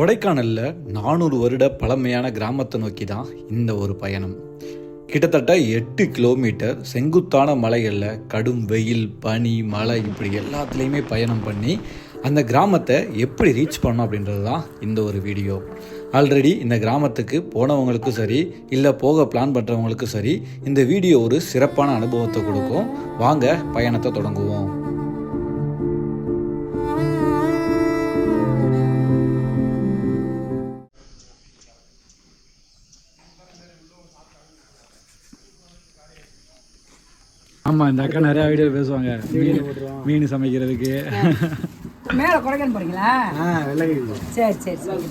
கொடைக்கானலில் நானூறு வருட பழமையான கிராமத்தை நோக்கி தான் இந்த ஒரு பயணம். கிட்டத்தட்ட எட்டு கிலோமீட்டர் செங்குத்தான மலைகளில் கடும் வெயில் பனி மழை இப்படி எல்லாத்துலேயுமே பயணம் பண்ணி அந்த கிராமத்தை எப்படி ரீச் பண்ணோம் அப்படின்றது தான் இந்த ஒரு வீடியோ ஆல்ரெடி இந்த கிராமத்துக்கு போனவங்களுக்கும் சரி இல்லை போக பிளான் பண்ணுறவங்களுக்கும் சரி இந்த வீடியோ ஒரு சிறப்பான அனுபவத்தை கொடுக்கும். வாங்க பயணத்தை தொடங்குவோம். ஆமாம் இந்த அக்கா நிறையா வீடியோ பேசுவாங்க. மீன் மீன் சமைக்கிறதுக்கு. மேலே கொடைக்கானல் போறீங்களா? சரி சரி சரி.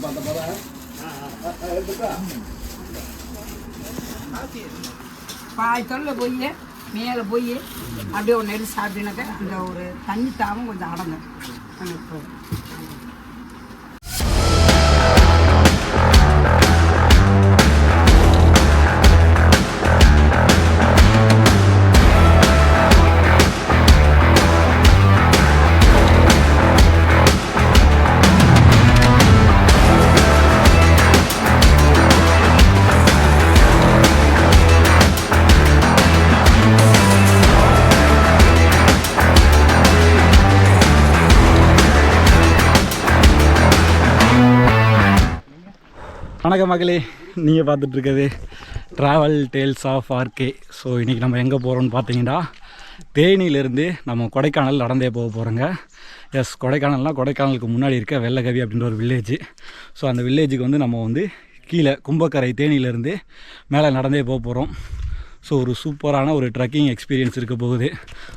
பாய் தொல்ல போய் மேலே போய் அப்படியே ஒரு நெல் சாப்பிட்டீங்கன்னாக்கா அந்த ஒரு தண்ணி தாகம் கொஞ்சம் அடங்கும். வணக்கம் மகளே. நீங்கள் பார்த்துட்ருக்கிறது travel tales of RK so இன்றைக்கி நம்ம எங்கே போகிறோம்னு பார்த்தீங்கன்னா தேனியிலேருந்து நம்ம கொடைக்கானல் நடந்தே போக போகிறோங்க எஸ் கொடைக்கானல்னால் கொடைக்கானலுக்கு முன்னாடி இருக்க வெள்ளகவி அப்படின்ற ஒரு வில்லேஜ் ஸோ அந்த வில்லேஜுக்கு வந்து நம்ம வந்து கீழே கும்பக்கரை தேனியிலேருந்து மேலே நடந்தே போக போகிறோம் ஸோ ஒரு சூப்பரான ஒரு ட்ரக்கிங் எக்ஸ்பீரியன்ஸ் இருக்க போகுது.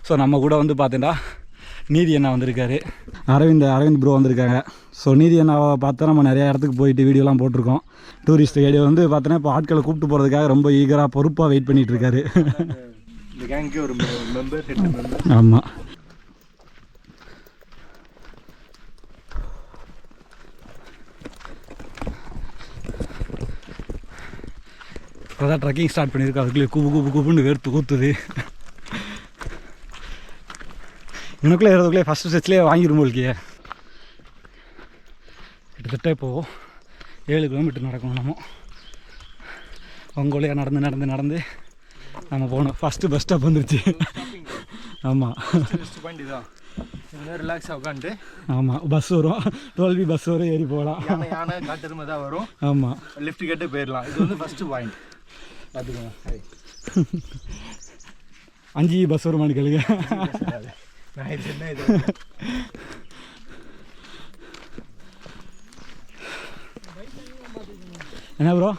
ஸோ நம்ம கூட வந்து பார்த்தீங்கன்னா நீதி அண்ணா வந்திருக்காரு. அரவிந்த் அரவிந்த் ப்ரோ வந்திருக்காங்க. ஸோ நீதி அண்ணாவை பார்த்தா நம்ம நிறையா இடத்துக்கு போயிட்டு வீடியோலாம் போட்டிருக்கோம். டூரிஸ்ட் கைடு வந்து பார்த்தோன்னா இப்போ ஆட்களை கூப்பிட்டு போகிறதுக்காக ரொம்ப ஈகராக பொறுப்பாக வெயிட் பண்ணிட்டு இருக்காரு ஆமாம் இப்போ தான் ட்ரக்கிங் ஸ்டார்ட் பண்ணியிருக்கோம் அதுக்குள்ளே கூப்பு கூப்பு கூப்புன்னு வேர்த்து ஊற்றுது எனக்குள்ளே ஏறதுக்குள்ளே ஃபஸ்ட்டு செட்லேயே வாங்கிடும் போல்கியே கிட்டத்தட்ட இப்போது ஏழு கிலோமீட்டர் நடக்கணும் நம்ம. வழியா நடந்து நடந்து நடந்து நம்ம போகணும். ஃபஸ்ட்டு பஸ் ஸ்டாப் வந்துருச்சு. ஆமாம் ரிலாக்ஸாக உட்காந்துட்டு ஆமாம் பஸ் வரும். டுவெல் பி பஸ் வரும். ஏறி போகலாம். யானை யானை காட்டெருமை தான் வரும். ஆமாம் லிஃப்ட் கேட்டு போயிடலாம் இது வந்து ஃபஸ்ட்டு பாயிண்ட் பார்த்துக்கோங்க அஞ்சு பஸ் வருமானு கேளுங்க. நான் இது என்ன இது? என்ன ப்ரோ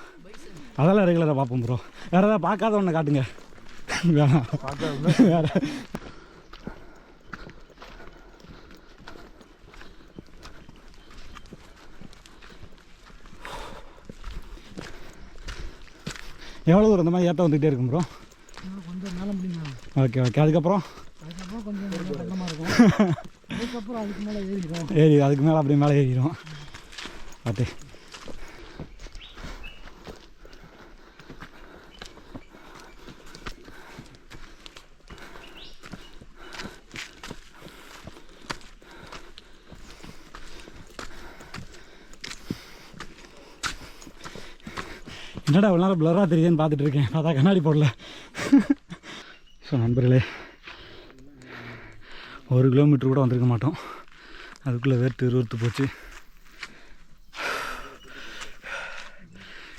அதெல்லாம் ரெகுலராக பார்ப்போம் ப்ரோ வேறு ஏதாவது பார்க்காத ஒன்று காட்டுங்க. வேணாம். வேறு. எவ்வளோ தூரம் இந்த மாதிரி ஏற்ற வந்துகிட்டே இருக்கும் ப்ரோ கொஞ்சம் மேலே ஓகே ஓகே அதுக்கப்புறம்? அதுக்கப்புறம் கொஞ்சம் கட்டமாக இருக்கும் அதுக்கப்புறம் அதுக்கு மேலே ஏறிடும் ஏறி அதுக்கு மேலே அப்படியே மேலே ஏறிடும் பார்த்து என்னடா இவ்வளோ நேரம் ப்ளராக தெரியுதுன்னு பார்த்துட்டு இருக்கேன். பார்த்தா கண்ணாடி போடல. ஸோ நண்பர்களே ஒரு கிலோமீட்டர் கூட வந்திருக்க மாட்டோம். அதுக்குள்ளே வேர்த்து இருவத்து போச்சு.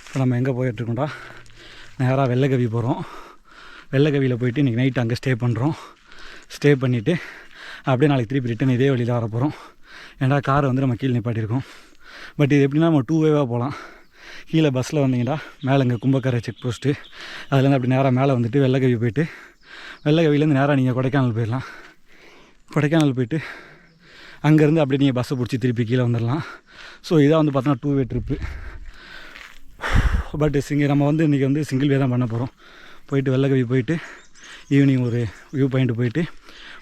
இப்போ நம்ம எங்கே போயிட்டுருக்கோம்டா நேராக வெள்ளைக்கவி போகிறோம் வெள்ளைக்கவியில் போயிட்டு இன்றைக்கி நைட் அங்கே ஸ்டே பண்ணுறோம் ஸ்டே பண்ணிவிட்டு அப்படியே நாளைக்கு திருப்பி ரிட்டன் இதே வழியில் வர போகிறோம் ஏன்னா காரை வந்து நம்ம கீழே நிப்பாட்டியிருக்கோம். பட் இது எப்படின்னா நம்ம டூ வேவாக போகலாம் கீழே பஸ்ஸில் வந்தீங்கன்னா மேலே இங்கே கும்பக்கரை செக் போஸ்ட்டு அதுலேருந்து அப்படி நேராக மேலே வந்துட்டு வெள்ளக்கவி போயிட்டு வெள்ளக்கவிலேருந்து நேராக நீங்கள் கொடைக்கானல் போயிடலாம் கொடைக்கானல் போயிட்டு அங்கேருந்து அப்படியே நீங்கள் பஸ்ஸை பிடிச்சி திருப்பி கீழே வந்துடலாம் ஸோ இதாக வந்து பார்த்தோன்னா டூ வே ட்ரிப்பு பட் சிங்க நம்ம வந்து இன்றைக்கி வந்து சிங்கிள் வே தான் பண்ண போகிறோம் போயிட்டு வெள்ளக்கவி போயிட்டு ஈவினிங் ஒரு வியூ பாயிண்ட் போயிட்டு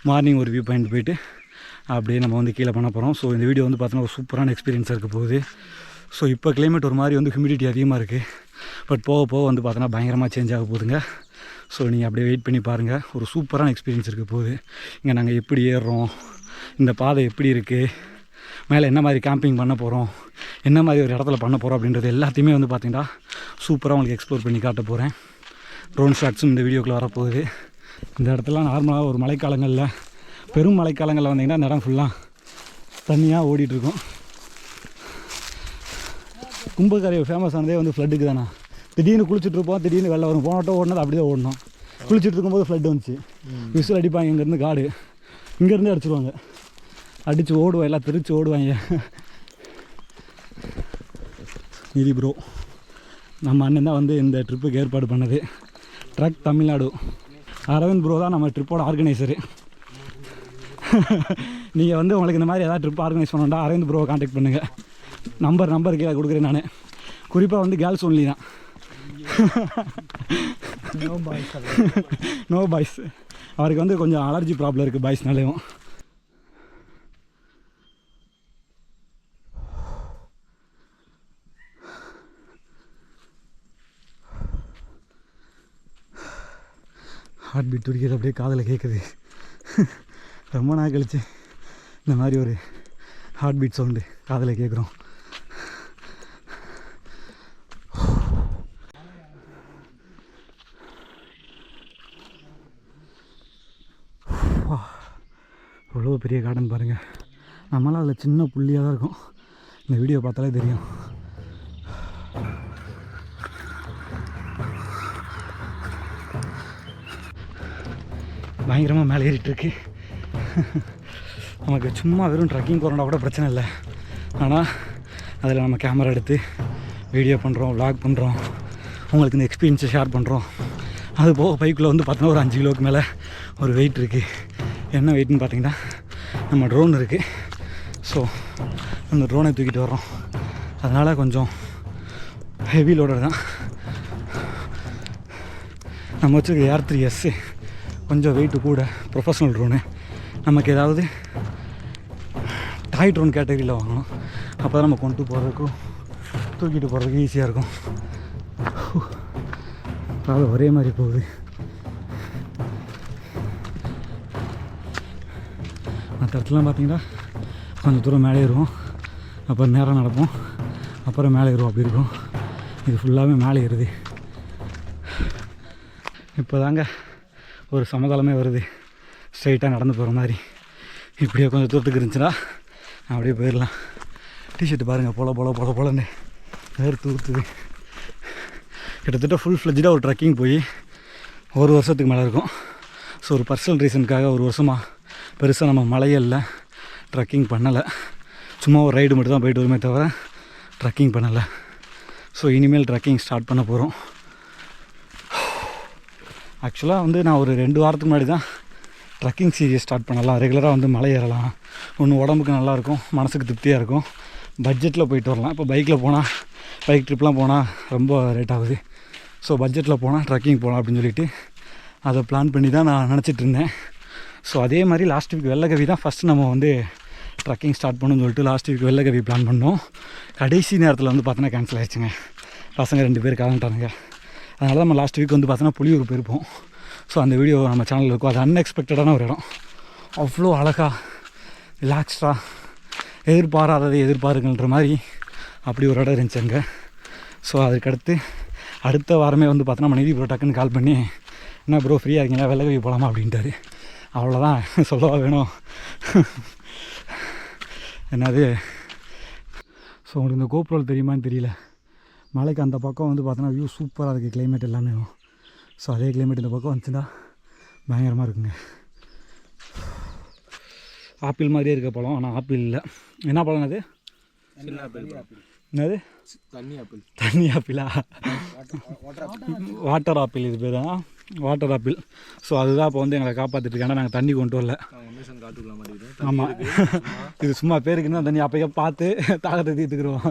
மார்னிங் ஒரு வியூ பாயிண்ட் போயிட்டு அப்படியே நம்ம வந்து கீழே பண்ண போகிறோம் ஸோ இந்த வீடியோ வந்து பார்த்தோன்னா ஒரு சூப்பரான எக்ஸ்பீரியன்ஸாக இருக்க போகுது. ஸோ இப்போ கிளைமேட் ஒரு மாதிரி வந்து ஹியூமிடிட்டி அதிகமாக இருக்குது பட் போக போக வந்து பார்த்தோன்னா பயங்கரமாக சேஞ்ச் ஆக போகுதுங்க. ஸோ நீங்கள் அப்படியே வெயிட் பண்ணி பாருங்கள் ஒரு சூப்பரான எக்ஸ்பீரியன்ஸ் இருக்க போகுது. இங்கே நாங்கள் எப்படி ஏறுறோம்? இந்த பாதை எப்படி இருக்குது மேலே என்ன மாதிரி கேம்பிங் பண்ண போகிறோம் என்ன மாதிரி ஒரு இடத்துல பண்ண போகிறோம் அப்படின்றது எல்லாத்தையுமே வந்து பார்த்தீங்கன்னா சூப்பராக உங்களுக்கு எக்ஸ்ப்ளோர் பண்ணி காட்ட போகிறேன் ட்ரோன் ஷாட்ஸும் இந்த வீடியோக்குள்ளே வரப்போகுது. இந்த இடத்துல நார்மலாக ஒரு மழைக்காலங்களில் பெரும் மழைக்காலங்களில் வந்தீங்கன்னா இந்த இடம் ஃபுல்லாக தண்ணியாக ஓடிட்டுருக்கோம் கும்பகரை ஃபேமஸ் ஆனதே வந்து ஃப்ளட்டுக்கு தானே. திடீர்னு குளிச்சுட்டு இருப்போம் திடீர்னு வெளில வரும். போனட்டும் ஓடினது அப்படியே ஓடணும். குளிச்சுட்டு இருக்கும்போது ஃப்ளட் வந்துச்சு. விசில் அடிப்பாங்க இங்கேருந்து காடு. இங்கேருந்து அடிச்சிருவாங்க. அடித்து ஓடுவாங்க எல்லாம் தெரிச்சு ஓடுவாங்க. நிதி ப்ரோ நம்ம அண்ணன் தான் வந்து இந்த ட்ரிப்புக்கு ஏற்பாடு பண்ணது. ட்ரக் தமிழ்நாடு. அரவிந்த் ப்ரோ தான் நம்ம ட்ரிப்போட ஆர்கனைசரு நீங்கள் வந்து உங்களுக்கு இந்த மாதிரி ஏதாவது ட்ரிப் ஆர்கனைஸ் பண்ணணும்டா அரவிந்த் ப்ரோவை காண்டாக்ட் பண்ணுங்கள் நம்பர் நம்பர் கீழே கொடுக்குறேன் நான். குறிப்பாக வந்து கேர்ள்ஸ் ஒன்லி தான். நோ பாய்ஸ் அவருக்கு வந்து கொஞ்சம் அலர்ஜி ப்ராப்ளம் இருக்குது பாய்ஸ்னாலேயும் ஹார்ட் பீட் துடிக்கிறது அப்படியே காதில் கேட்குது ரொம்ப நாள் கழிச்சு இந்த மாதிரி ஒரு ஹார்ட் பீட் சவுண்டு காதில் கேட்குறோம் எவ்வளோ பெரிய கார்டன் பாருங்கள் நம்மளாம் அதில் சின்ன புள்ளியாக தான் இருக்கும். இந்த வீடியோ பார்த்தாலே தெரியும். பயங்கரமாக மேலே ஏறிட்டுருக்கு. நமக்கு சும்மா வெறும் ட்ரக்கிங் போகிறோம்னா கூட பிரச்சனை இல்லை. ஆனால் அதில் நம்ம கேமரா எடுத்து வீடியோ பண்ணுறோம் விளாக் பண்ணுறோம் உங்களுக்கு இந்த எக்ஸ்பீரியன்ஸை ஷேர் பண்ணுறோம் அது போக பைக்கில் வந்து பார்த்தோன்னா ஒரு அஞ்சு கிலோவுக்கு மேலே ஒரு வெயிட் இருக்குது என்ன வெயிட்னு பார்த்தீங்கன்னா நம்ம ட்ரோன் இருக்குது ஸோ அந்த ட்ரோனை தூக்கிட்டு வர்றோம். அதனால் கொஞ்சம் ஹெவி லோடர் தான். நம்ம வச்சுருக்க ஏர் த்ரீ எஸ்ஸு கொஞ்சம் வெயிட்டு கூட ப்ரொஃபஷ்னல் ட்ரோனு நமக்கு ஏதாவது டாய் ட்ரோன் கேட்டகரியில் வாங்கணும். அப்போ தான் நம்ம கொண்டு போகிறதுக்கும் தூக்கிட்டு போகிறதுக்கு ஈஸியாக இருக்கும். அது ஒரே மாதிரி போகுது. மற்ற இடத்துலாம் பார்த்தீங்கன்னா கொஞ்சம் தூரம் மேலே ஏறுவோம். அப்புறம் நேரம் நடப்போம் அப்புறம் மேலே ஏறுவோம். அப்படி இருக்கும். இது ஃபுல்லாகவே மேலே ஏறுது. இப்போ தாங்க ஒரு சமதளமே வருது. ஸ்ட்ரைட்டாக நடந்து போகிற மாதிரி. இப்படியே கொஞ்சம் தூரத்துக்கு இருந்துச்சுன்னா அப்படியே போயிடலாம். டிஷர்ட் பாருங்கள் போல போல போல போலன்னு வேறு தூத்துது. கிட்டத்தட்ட ஃபுல் ஃப்ளெஜ்டாக ஒரு ட்ரக்கிங் போய் ஒரு வருஷத்துக்கு மேலே இருக்கும். ஸோ ஒரு பர்சனல் ரீசனுக்காக ஒரு வருஷமாக பெருசாக நம்ம மலையில் ட்ரக்கிங் பண்ணலை. சும்மா ஒரு ரைடு மட்டும் தான் போயிட்டு வருமே தவிர ட்ரக்கிங் பண்ணலை. ஸோ இனிமேல் ட்ரக்கிங் ஸ்டார்ட் பண்ண போகிறோம் ஆக்சுவலாக வந்து நான் ஒரு ரெண்டு வாரத்துக்கு முன்னாடி தான் ட்ரக்கிங் சீரியஸ் ஸ்டார்ட் பண்ணலாம். ரெகுலராக வந்து மலை ஏறலாம். ஒன்று உடம்புக்கு நல்லாயிருக்கும் மனசுக்கு திருப்தியாக இருக்கும். பட்ஜெட்டில் போயிட்டு வரலாம். இப்போ பைக்கில் போனால் பைக் ட்ரிப்லாம் போனால் ரொம்ப ரேட் ஆகுது. ஸோ பட்ஜெட்டில் போனால் ட்ரக்கிங் போகலாம் அப்படின்னு சொல்லிட்டு அதை பிளான் பண்ணி தான் நான் நினச்சிட்டு இருந்தேன். ஸோ அதே மாதிரி லாஸ்ட் வீக் வெள்ளகவி தான் ஃபஸ்ட்டு நம்ம வந்து ட்ரக்கிங் ஸ்டார்ட் பண்ணணும்னு சொல்லிட்டு லாஸ்ட் வீக் வெள்ளகவி பிளான் பண்ணோம். கடைசி நேரத்தில் வந்து பார்த்தோன்னா கேன்சல் ஆயிடுச்சுங்க. பசங்க ரெண்டு பேர் கலந்துட்டானுங்க அதனால நம்ம லாஸ்ட் வீக் வந்து பார்த்தோன்னா புளியூர் போயிருப்போம். ஸோ அந்த வீடியோ நம்ம சேனலில் இருக்கும். அது அன்எக்ஸ்பெக்டடான ஒரு இடம். அவ்வளோ அழகாக ரிலாக்ஸ்டாக எதிர்பாராததை எதிர்பாருங்கன்ற மாதிரி அப்படி ஒரு இடம் இருந்துச்சு அங்கே. ஸோ அதுக்கடுத்து அடுத்த வாரமே வந்து பார்த்தோன்னா மனைவி ப்ரோ டக்குன்னு கால் பண்ணி என்ன ப்ரோ ஃப்ரீயாக இருக்கீங்களா? வெள்ளகவி போகலாமா அப்படின்ட்டாரு. அவ்வளோதான் சொல்லவா வேணும்? என்னது? ஸோ உங்களுக்கு இந்த கோபுரம் தெரியுமான்னு தெரியல. மலைக்கு அந்த பக்கம் வந்து பார்த்தோன்னா வியூ சூப்பராக இருக்குது கிளைமேட் எல்லாமே. ஸோ அதே கிளைமேட் இந்த பக்கம் வந்துச்சுன்னா பயங்கரமாக இருக்குங்க. ஆப்பிள் மாதிரியே இருக்க பழம் ஆனால் ஆப்பிள் இல்லை. என்ன பழம் அது? ஆப்பிள் என்னது? தண்ணி ஆப்பிள். தண்ணி ஆப்பிளா? Water apple. இது பேர் வாட்டர் ஆப்பிள். ஸோ அதுதான் இப்போ வந்து எங்களை காப்பாற்றிட்டு இருக்காங்க. நாங்கள் தண்ணி கொண்டு வரல. ஆமாம் இது சும்மா பேருக்கு தான் தண்ணி அப்போயே பார்த்து தாகத்தை தீர்த்துக்கிறோம்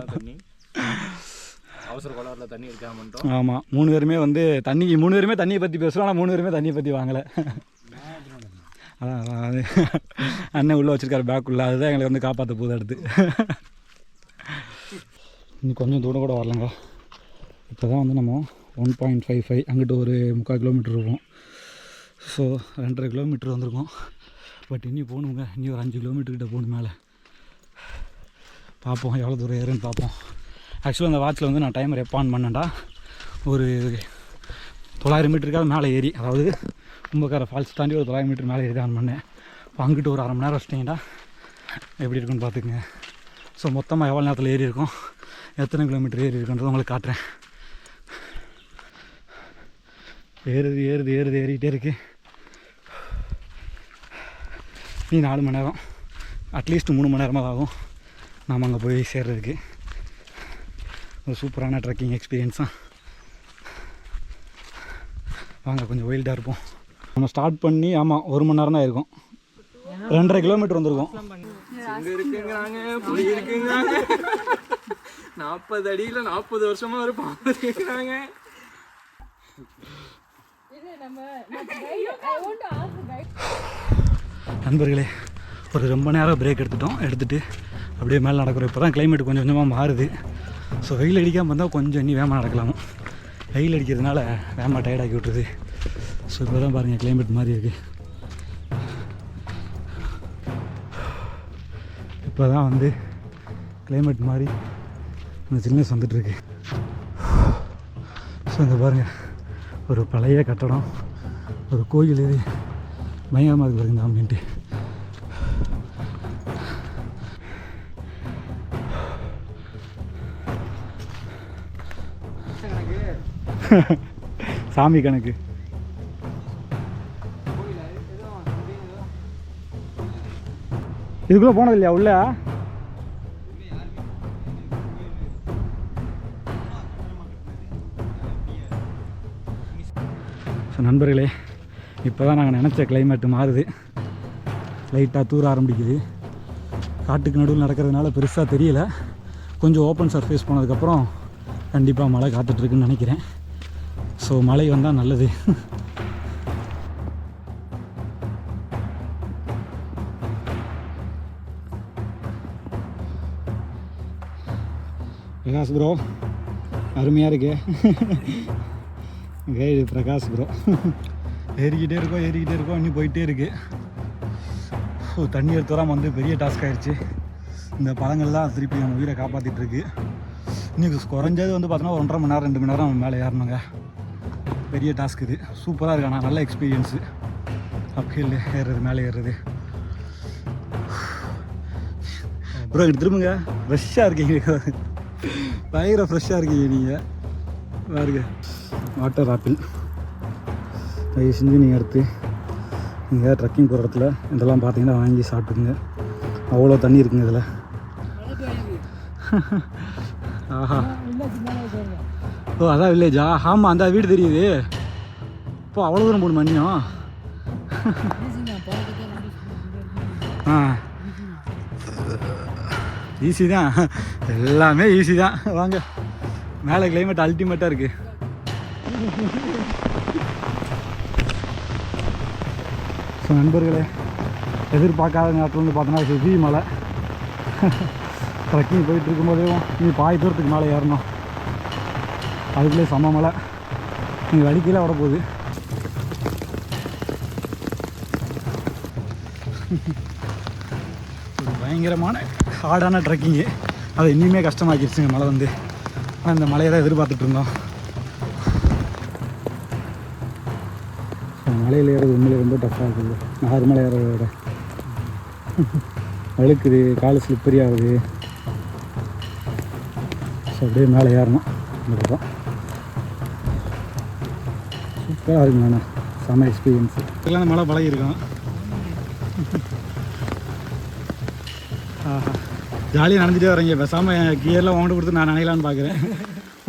அவசர கோளாறுல தண்ணி எடுக்காம பண்ணிட்டோம் ஆமாம் மூணு பேருமே வந்து தண்ணி மூணு பேருமே தண்ணியை பற்றி பேசுகிறோம் ஆனால் மூணு பேருமே தண்ணியை பற்றி வாங்கலை. அதான் அதான் அது அண்ணன் உள்ளே வச்சுருக்காரு பேக்குள்ளே அதுதான் எங்களை வந்து காப்பாற்ற போகுது அடுத்து. இன்னும் கொஞ்சம் தூரம் கூட வரலங்க. இப்போ தான் வந்து நம்ம ஒன் பாயிண்ட் ஃபைவ் ஃபைவ் அங்கிட்டு ஒரு முக்கால் கிலோமீட்டர் இருக்கும். ஸோ ரெண்டரை கிலோமீட்டர் வந்திருக்கோம். பட் இனி போகணுங்க. இனி ஒரு அஞ்சு கிலோமீட்டர்கிட்ட போகணும் மேலே. பார்ப்போம் எவ்வளோ தூரம் ஏறுன்னு பார்ப்போம். ஆக்சுவலாக அந்த வாட்சில் வந்து நான் டைமர் எப்போ ஆன் பண்ணேன்டா? ஒரு தொள்ளாயிரம் மீட்டருக்காவது மேலே ஏறி அதாவது கும்பக்கார ஃபால்ஸ் தாண்டி ஒரு தொள்ளாயிரம் மீட்டர் மேலே ஏறி ஆன் பண்ணேன். இப்போ அங்கிட்டு ஒரு அரை மணி நேரம் வச்சிட்டிங்கடா எப்படி இருக்குன்னு பார்த்துக்குங்க. ஸோ மொத்தமாக எவ்வளோ நேரத்தில் ஏறி இருக்கும் எத்தனை கிலோமீட்டர் ஏறி இருக்குன்றதை உங்களுக்கு காட்டுறேன். ஏறுது ஏறுது ஏறுது ஏறிக்கிட்டே இருக்குது நீ நாலு மணி நேரம் அட்லீஸ்ட் மூணு மணி நேரமாக ஆகும். நாம் அங்கே போய் சேர்றதுக்கு. ஒரு சூப்பரான ட்ரெக்கிங் எக்ஸ்பீரியன்ஸ் தான் வாங்க கொஞ்சம் வைல்டாக இருப்போம். நம்ம ஸ்டார்ட் பண்ணி ஆமாம் ஒரு மணி நேரம் தான் இருக்கும் ரெண்டரை கிலோமீட்டர் வந்திருக்கோம். நாற்பது அடியில நாற்பது வருஷமா ஒரு பாம்பு இருக்கிறாங்க நண்பர்களே ஒரு ரொம்ப நேரம் பிரேக் எடுத்துட்டோம். எடுத்துகிட்டு அப்படியே மேலே நடக்கிறோம். இப்போ தான் கிளைமேட் கொஞ்சம் கொஞ்சமாக மாறுது. ஸோ வெயில் அடிக்காமல் இருந்தால் கொஞ்சம் இன்னி வேகமாக நடக்கலாமா. வெயில் அடிக்கிறதுனால வேகமாக டயர்டாக்கி விட்டுருது. ஸோ இப்போ தான் பாருங்கள் கிளைமேட் மாறி இருக்குது இப்போ தான் வந்து கிளைமேட் மாறி இந்த சில்னஸ் வந்துட்டுருக்கு. ஸோ இந்த பாருங்கள் ஒரு பழைய கட்டடம். ஒரு கோயில் இது. பயங்கரமாக இருக்கு பாருங்க இந்த அப்படின்ட்டு. சாமி கணக்கு. இதுக்குள்ளே போனது இல்லையா உள்ள? ஸோ நண்பர்களே இப்போ தான் நாங்கள் நினச்ச கிளைமேட் மாறுது. லைட்டாக தூர ஆரம்பிக்குது. காட்டுக்கு நடுவில் நடக்கிறதுனால பெருசாக தெரியல. கொஞ்சம் ஓப்பன் சர்ஃபேஸ் போனதுக்கப்புறம் கண்டிப்பாக மழை காத்துட்ருக்குன்னு நினைக்கிறேன். ஸோ மழை வந்தால் நல்லது. விகாஸ் ப்ரோ அருமையாக இருக்கு. கைடு பிரகாஷ் ப்ரோ ஏறிக்கிட்டே இருக்கோம் ஏறிக்கிட்டே இருக்கோம் இன்னும் போயிட்டே இருக்கு. ஓ, தண்ணி எடுத்து வந்து பெரிய டாஸ்க் ஆயிடுச்சு இந்த பழங்கள்லாம் திருப்பி நம்ம உயிரை காப்பாற்றிட்டு இருக்கு இன்னைக்கு குறைஞ்சது வந்து பார்த்தோன்னா ஒரு ஒன்றரை மணி நேரம் ரெண்டு மணி நேரம் மேலே ஏறணுங்க. பெரிய டாஸ்க் இது. சூப்பராக இருக்கு ஆனால் நல்ல எக்ஸ்பீரியன்ஸு அப்ஹில் ஏறுறது மேலே ஏறுறது. ப்ரோ இங்கே திரும்புங்க. ஃப்ரெஷ்ஷாக இருக்கீங்க. பயங்கர ஃப்ரெஷ்ஷாக இருக்கீங்க நீங்கள் பாருங்க. வாட்டர் ஆப்பிள் தயவு செஞ்சு நீங்கள் எடுத்து நீங்கள் ட்ரெக்கிங் போகிற இடத்துல இதெல்லாம் பார்த்தீங்கன்னா வாங்கி சாப்பிட்டுக்குங்க. அவ்வளோ தண்ணி இருக்குங்க இதில். ஆஹா. ஓ அதான் வில்லேஜா ஆமாம் அந்த வீடு தெரியுது. இப்போ அவ்வளோ தூரம் போகணும் மணியும் ஆ. ஈஸி தான். எல்லாமே ஈஸி தான். வாங்க. மேலே கிளைமேட் அல்டிமேட்டாக இருக்குது ஸோ நண்பர்களே எதிர்பார்க்காத நேரத்தில் வந்து பார்த்தோன்னா சுஜி மலை ட்ரெக்கிங் போயிட்டு இருக்கும்போதேவும் நீ பாய் தூரத்துக்கு மேலே ஏறணும். அதுக்குள்ளே சம மலை நீ வலிக்கையில் வரப்போகுது போகுது. ஒரு பயங்கரமான ஹார்டான ட்ரெக்கிங்கு அதை இன்னுமே கஷ்டமாக்கிடுச்சுங்க மலை வந்து. ஆனால் இந்த மலையை தான் எதிர்பார்த்துட்டு இருந்தோம். மலையில் ஏறது உண்மையிலே ரொம்ப டஃப்பாக இருக்குது. நார்மலாக ஏறதை விட. வழுக்குது கால் ஸ்லிப்பரி ஆகுது. ஸோ அப்படியே மேலே ஏறணும். இந்த பக்கம் சூப்பராக இருக்குங்கண்ணா செம்ம எக்ஸ்பீரியன்ஸ் இதெல்லாம் மழை பழகிருக்கோம் ஆஹா. ஜாலியாக நடந்துகிட்டே வரீங்க பேசாமல் கியர்லாம் வாங்கிட்டு கொடுத்து நான் நினைக்கலான்னு பார்க்குறேன்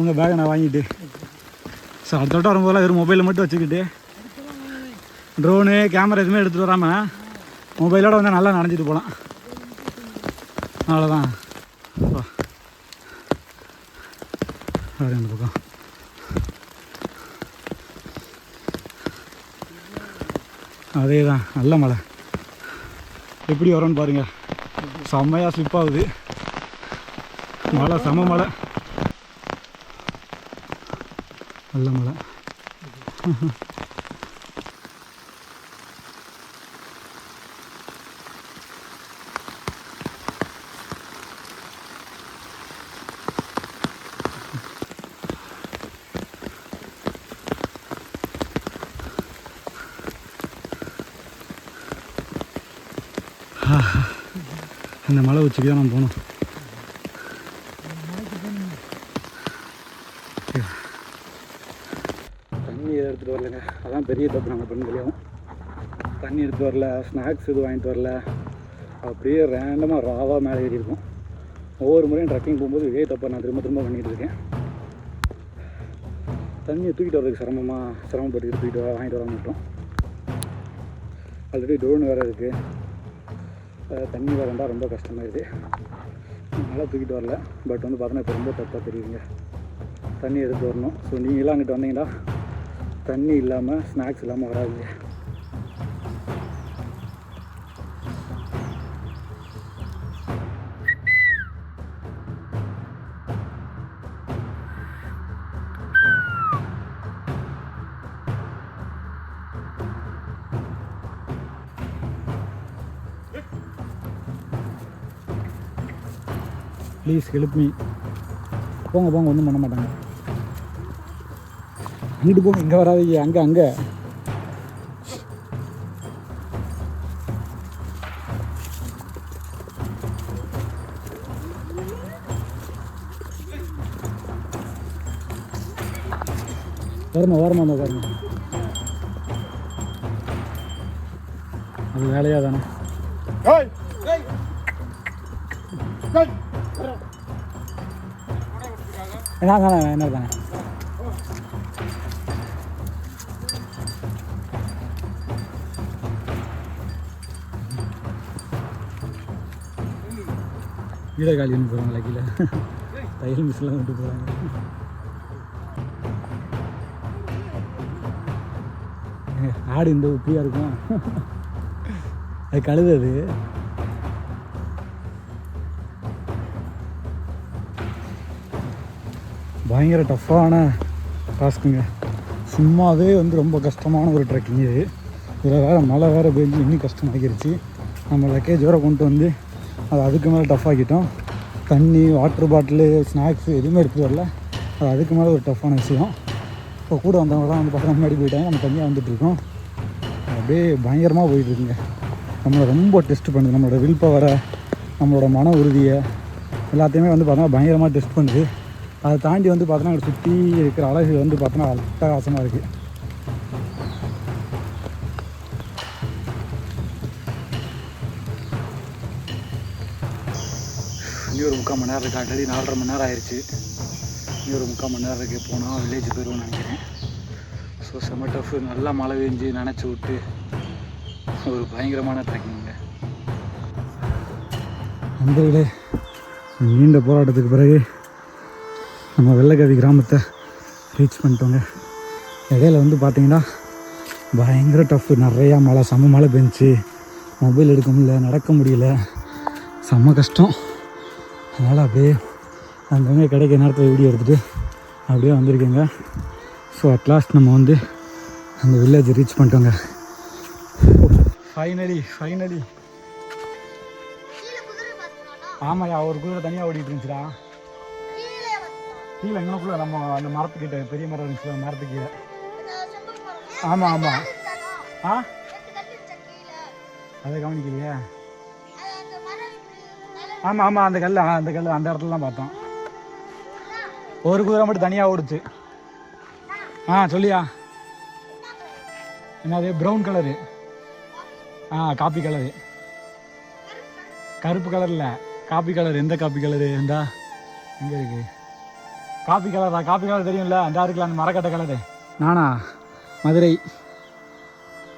உங்கள் பேக்கை நான் வாங்கிட்டு. ஸோ அடுத்த வரும்போதெல்லாம் வெறும் மொபைலை மட்டும் வச்சுக்கிட்டு ட்ரோனு கேமரா எதுவுமே எடுத்துகிட்டு வராமல் மொபைலோட வந்து நல்லா நனைஞ்சிட்டு போகலாம் அவ்வளோதான் வா. இந்த பக்கம். அதே தான் நல்ல மழை. எப்படி வரோன்னு பாருங்கள் செம்மையாக ஸ்லிப் ஆகுது. மழை செம மழை. நல்ல மழை இந்த மேலே உச்சிக்கு தான் நம்ம போகணும். தண்ணி எடுத்துகிட்டு வரலங்க. அதான் பெரிய தப்பு நாங்கள் பெண்களையும் தண்ணி எடுத்துகிட்டு வரல ஸ்நாக்ஸ் எதுவும் வாங்கிட்டு வரல. அப்படியே ரேண்டமாக ராவாக மேலே ஏறி இருக்கும். ஒவ்வொரு முறையும் ட்ரக்கிங் போகும்போது இதே தப்பை நான் திரும்ப திரும்ப பண்ணிகிட்டு இருக்கேன். தண்ணியை தூக்கிட்டு வரதுக்கு சிரமமாக சிரமப்பட்டு தூக்கிட்டு வர வாங்கிட்டு வர மாட்டோம் ஆல்ரெடி ட்ரோன் வேறு இருக்குது தண்ணி வரண்டா ரொம்ப கஷ்டமாயிருது நல்லா தூக்கிட்டு வரல. பட் வந்து பார்த்தோன்னா இப்போ ரொம்ப தப்பாக தெரியுதுங்க. தண்ணி எடுத்து வரணும். ஸோ நீங்களாம் அங்கிட்ட வந்தீங்கன்னா தண்ணி இல்லாமல் ஸ்நாக்ஸ் இல்லாமல் வராதுங்க. ப்ளீஸ் ஹெல்ப் மீ போங்க போங்க ஒன்றும் பண்ண மாட்டாங்க. அங்கிட்டு போங்க இங்கே வராதீங்க அங்கே அங்கே. வரமா வரமா வரமா அது வேலையாக தானே என்ன தானே என்ன தானே? கீழே காலி ஒன்று போகிறாங்களா கீழே. தையல் மிஸ்லாம் விட்டு போகிறாங்க ஆடு இந்த உப்பியாக இருக்கும். அது கழுது அது. பயங்கர டஃப்பான டாஸ்க்குங்க. சும்மாவே வந்து ரொம்ப கஷ்டமான ஒரு ட்ரெக்கிங் இது. இதில் வேறு மழை வேறு பெஞ்சு இன்னும் கஷ்டமாகிருச்சு. நம்ம லக்கேஜ் வேறு கொண்டு வந்து அது அதுக்கு மேலே டஃப் ஆக்கிட்டோம். தண்ணி வாட்டர் பாட்டிலு ஸ்நாக்ஸு எதுவுமே எடுத்துகிட்டு வரல. அது அதுக்கு மேலே ஒரு டஃப்பான விஷயம். இப்போ கூட வந்தவங்களாம் வந்து பக்கம் முன்னாடி போயிட்டாங்க. நம்ம தனியாக வந்துட்டுருக்கோம். அப்படியே பயங்கரமாக போயிட்டுருக்குங்க. நம்மளை ரொம்ப டெஸ்ட் பண்ணுது. நம்மளோட வில் பவரை நம்மளோட மன உறுதியை எல்லாத்தையுமே வந்து பார்த்தோம்னா பயங்கரமாக டெஸ்ட் பண்ணுது. அதை தாண்டி வந்து பார்த்தோன்னா அங்கே சுற்றி இருக்கிற அழகு வந்து பார்த்தோன்னா அட்டகாசமாக இருக்குது இனி ஒரு முக்கால் மணி நேரம் இருக்குது ஆல்ரெடி நாலரை மணி நேரம் ஆயிடுச்சு இனி ஒரு முக்கால் மணி நேரம் இருக்குது போனால் வில்லேஜ் போயிடுவோம்னு நினைக்கிறேன். ஸோ செம்ம டஃப் நல்லா மழை பெஞ்சு நினச்சி விட்டு ஒரு பயங்கரமான ட்ரெக்கிங்க நண்பர்களே நீண்ட போராட்டத்துக்கு பிறகு நம்ம வெள்ளக்கவி கிராமத்தை ரீச் பண்ணிட்டோங்க. இடையில வந்து பார்த்தீங்கன்னா பயங்கர டஃப்பு நிறையா மழை செம்ம மழை பெஞ்சு மொபைல் எடுக்க முடியல நடக்க முடியல. செம்ம கஷ்டம். அதனால் அப்படியே அங்கங்கே கிடைக்கிற நேரத்தில் வீடியோ எடுத்துகிட்டு அப்படியே வந்திருக்கேங்க. ஸோ அட்லாஸ்ட் நம்ம வந்து அந்த வில்லேஜ் ரீச் பண்ணிட்டோங்க. ஃபைனலி ஃபைனலி ஆமாய்யா ஒரு குதிரை தனியாக ஓடிட்டு இருந்துச்சுடா. கீழே எங்கனக்குள்ள நம்ம அந்த மரத்துக்கிட்ட பெரிய மரம் இருந்துச்சு அந்த மரத்துக்கு ஆமாம் ஆமாம் ஆ? அதை கவனிக்கலையே? ஆமாம் ஆமாம் அந்த கல் அந்த கல் அந்த இடத்துல தான் பார்த்தோம். ஒரு குதிரை மட்டும் தனியாக ஓடுச்சு. ஆ சொல்லியா? என்னது? ப்ரௌன் கலரு ஆ காப்பி கலரு கருப்பு கலரில் காப்பி கலர் எந்த காப்பி கலரு இருந்தா எங்கே இருக்குது காப்பி கலரா? காப்பி கலர் தெரியும்ல? அந்த இருக்குல்ல அந்த மரக்கட்டை கலரு. நானா? மதுரை.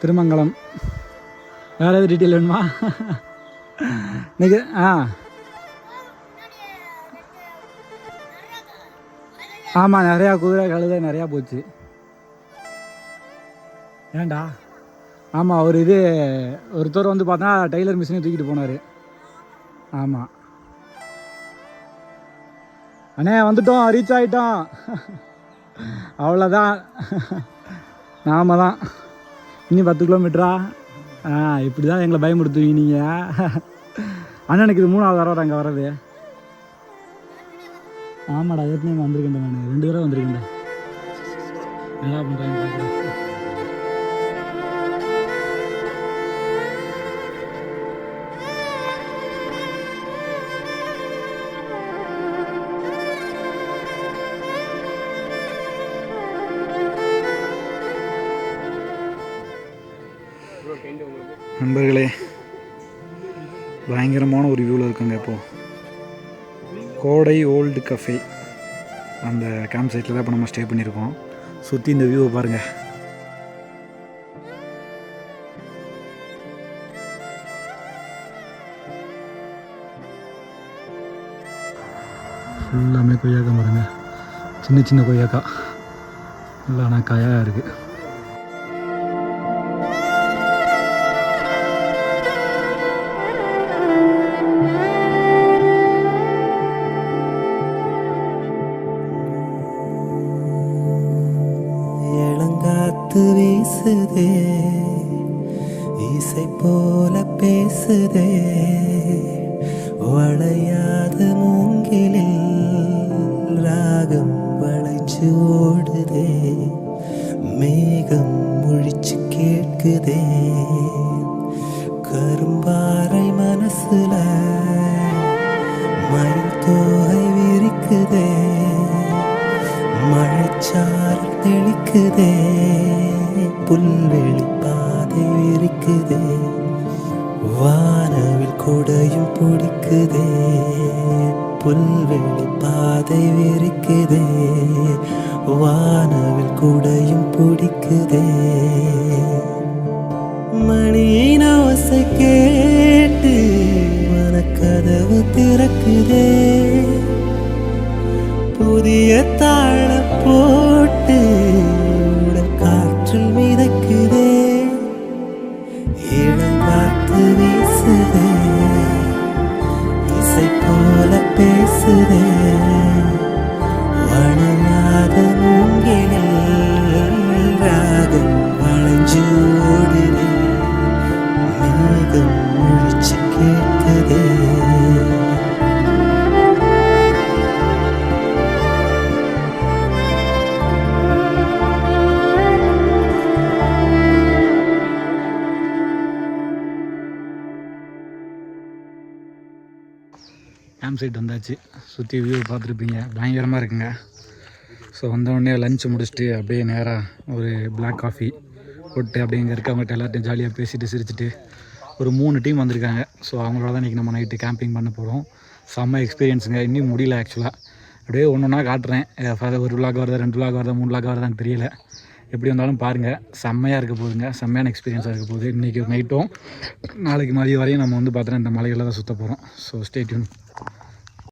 திருமங்கலம். வேறு எது டீட்டெயில் வேணுமா? இன்னைக்கு ஆ. ஆமாம் நிறையா குதிரை கழுதை நிறையா போச்சு. ஏண்டா ஆமாம் ஒரு இது ஒருத்தர் வந்து பார்த்தா டெய்லர் மிஷினை தூக்கிட்டு போனார். ஆமாம் அண்ணே வந்துட்டோம். ரீச் ஆகிட்டோம் அவ்வளோதான் நாம தான். இனி பத்து கிலோமீட்டரா ஆ? இப்படி தான் எங்களை பயமுறுத்துவீங்க நீங்கள் அண்ணனுக்கு இது மூணாவது தடவை அங்கே வர்றது. ஆமாடா ஏற்கனவே வந்திருக்கேன் நான். ரெண்டு தடவை வந்திருக்கேன் என்ன பண்ணுறேன் நண்பர்களே பயங்கரமான ஒரு வியூவில் இருக்குங்க இப்போது கோடை ஓல்டு கஃபே அந்த கேம்ப் சைட்டில் தான் இப்போ நம்ம ஸ்டே பண்ணியிருக்கோம். சுற்றி இந்த வியூவை பாருங்கள் ஃபுல்லாமே கொய்யாக்கா பாருங்கள் சின்ன சின்ன கொய்யாக்கா நல்லா ஆனால் காயாக இருக்குது காத்து வீசுதே இசை போல பேசுதே. வளையாத மூங்கிலில் ராகம் வளைச்சு ஓடுதே மேகம் முழிச்சு கேட்குதே. கரும்பாறை மனசுல மயில் தோகை விரிக்குதே மழைச்சாரல் தெளிக்குதே. புல்வெளி பாதை விரிக்குதே. வானவில் கொடையும் பிடிக்குதே. புல்வெளி பாதை விரிக்குதே. கேம்ப் சைட் வந்தாச்சு. சுற்றி வியூ பார்த்துருப்பீங்க. பயங்கரமாக இருக்குங்க. ஸோ வந்தோடனே லஞ்ச் முடிச்சுட்டு அப்படியே நேராக ஒரு பிளாக் காஃபி போட்டு அப்படியே இங்கே இருக்கவங்ககிட்ட எல்லாத்தையும் ஜாலியாக பேசிட்டு சிரிச்சிட்டு ஒரு மூணு டீம் வந்திருக்காங்க. ஸோ அவங்களோட தான் இன்றைக்கி நம்ம நைட்டு கேம்பிங் பண்ண போகிறோம் செம்ம எக்ஸ்பீரியன்ஸுங்க இன்னும் முடியல ஆக்சுவலாக அப்படியே ஒன்று ஒன்றா காட்டுறேன். அஹ் ஒரு விளாக் வருதா ரெண்டு விளாக் வருதா மூணு விளாக் வருதான்னு தெரியல. எப்படி வந்தாலும் பாருங்கள் செம்மையாக இருக்க போகுதுங்க. செம்மையான எக்ஸ்பீரியன்ஸாக இருக்க போகுது. இன்றைக்கி நைட்டும் நாளைக்கு மதியம் வரையும் நம்ம வந்து பார்த்தோன்னா இந்த மலைகளில் தான் சுற்ற போகிறோம் ஸோ ஸ்டேட்யூன்